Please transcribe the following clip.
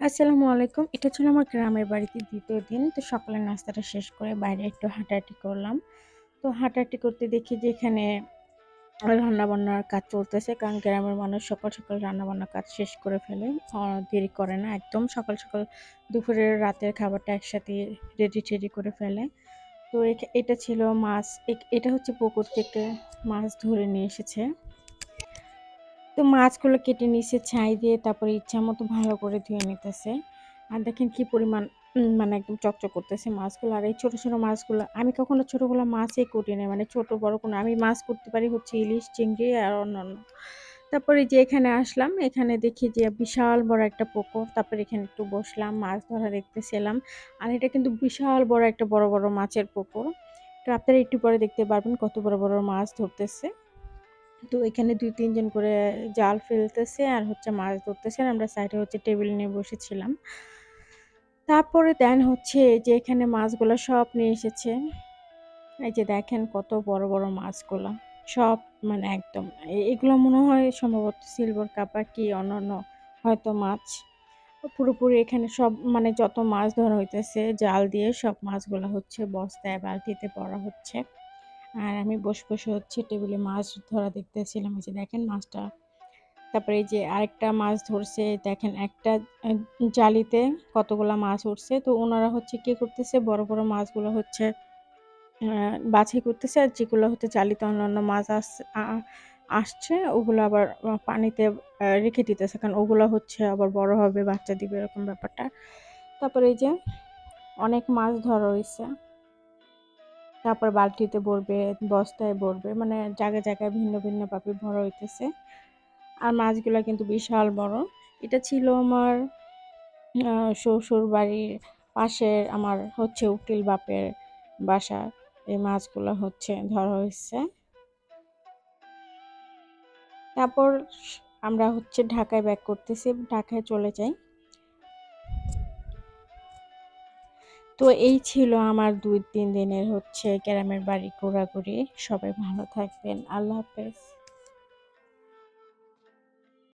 আসসালামু আলাইকুম। এটা ছিল আমার গ্রামের বাড়িতে দ্বিতীয় দিন। তো সকালের নাস্তাটা শেষ করে বাইরে একটু হাঁটাহাঁটি করলাম। তো হাঁটাহাঁটি করতে দেখি যে এখানে রান্নাবান্নার কাজ চলতেছে। কারণ গ্রামের মানুষ সকাল, সকাল রান্নাবান্নার কাজ শেষ করে ফেলে। দেরি করে না। একদম সকাল, সকাল দুপুরের, রাতের খাবারটা একসাথে রেডি-টেডি করে ফেলে। তো এটা ছিল মাছ। এটা হচ্ছে পুকুর থেকে মাছ ধরে নিয়ে এসেছে। তো মাছগুলো কেটে নিছে ছাই দিয়ে তারপরে ইচ্ছা মতো ভালো করে ধুয়ে নিতেছে। আর দেখেন কি পরিমাণ মানে একদম চকচক করতেছে মাছগুলো। আর এই ছোট, ছোট মাছগুলো আমি কখনো ছোটোগুলো মাছই কুটি নাই। মানে ছোট বড় কোনো আমি মাছ করতে পারি হচ্ছে ইলিশ, চিংড়ি আর অন্যান্য। তারপরে যে এখানে আসলাম, এখানে দেখি যে বিশাল বড় একটা পুকুর। তারপরে এখানে একটু বসলাম, মাছ ধরা দেখতেছিলাম। আর এটা কিন্তু বিশাল বড় একটা বড়, বড় মাছের পুকুর। তো আপনারা একটু পরে দেখতে পারবেন কত বড়, বড় মাছ ধরতেছে। তো এখানে দুই তিনজন করে জাল ফেলতেছে আর হচ্ছে মাছ ধরতেছে। আর আমরা সাইডে হচ্ছে টেবিল নিয়ে বসেছিলাম। তারপরে দেন হচ্ছে যে এখানে মাছগুলো সব নিয়ে এসেছে। এই যে দেখেন কত বড়, বড় মাছগুলা। সব মানে একদম এগুলো মনে হয় সম্ভবত সিলভার কাপ কি অন্যান্য হয়তো মাছ। পুরোপুরি এখানে সব মানে যত মাছ ধরা হইতেছে জাল দিয়ে সব মাছগুলা হচ্ছে বস্তায় বালতিতে ভরা হচ্ছে। আর আমি বসে, বসে হচ্ছে টেবিলে মাছ ধরা দেখতেছিলাম। এই যে দেখেন মাছটা। তারপরে এই যে আরেকটা মাছ ধরছে দেখেন একটা জালিতে কতগুলো মাছ উঠছে। তো ওনারা হচ্ছে কি করতেছে বড়, বড় মাছগুলো হচ্ছে বাছাই করতেছে। আর যেগুলো হচ্ছে জালিতে অন্যান্য মাছ আস আসছে ওগুলো আবার পানিতে রেখে দিতেছে। কারণ ওগুলো হচ্ছে আবার বড় হবে, বাচ্চা দিবে এরকম ব্যাপারটা। তারপরে এই যে অনেক মাছ ধরা হইছে। তারপর বালতিতে ভরবে, বস্তায় ভরবে। মানে জায়গায়, জায়গায় ভিন্ন, ভিন্ন ভিন্নভাবে ভরা হইতেছে। আর মাছগুলো কিন্তু বিশাল বড়। এটা ছিল আমার আ শ্বশুরবাড়ির পাশের আমার হচ্ছে উকিল বাপের বাসা। এই মাছগুলো হচ্ছে ধরা হয়েছে তারপর আমরা হচ্ছে ঢাকায় ব্যাক করতেছি। ঢাকায় চলে যাই। তো এই ছিল আমার ২-৩ দিনের হচ্ছে গ্রামের বাড়ি, ঘোরাঘুরি। সবাই ভালো থাকবেন। আল্লাহ হাফেজ।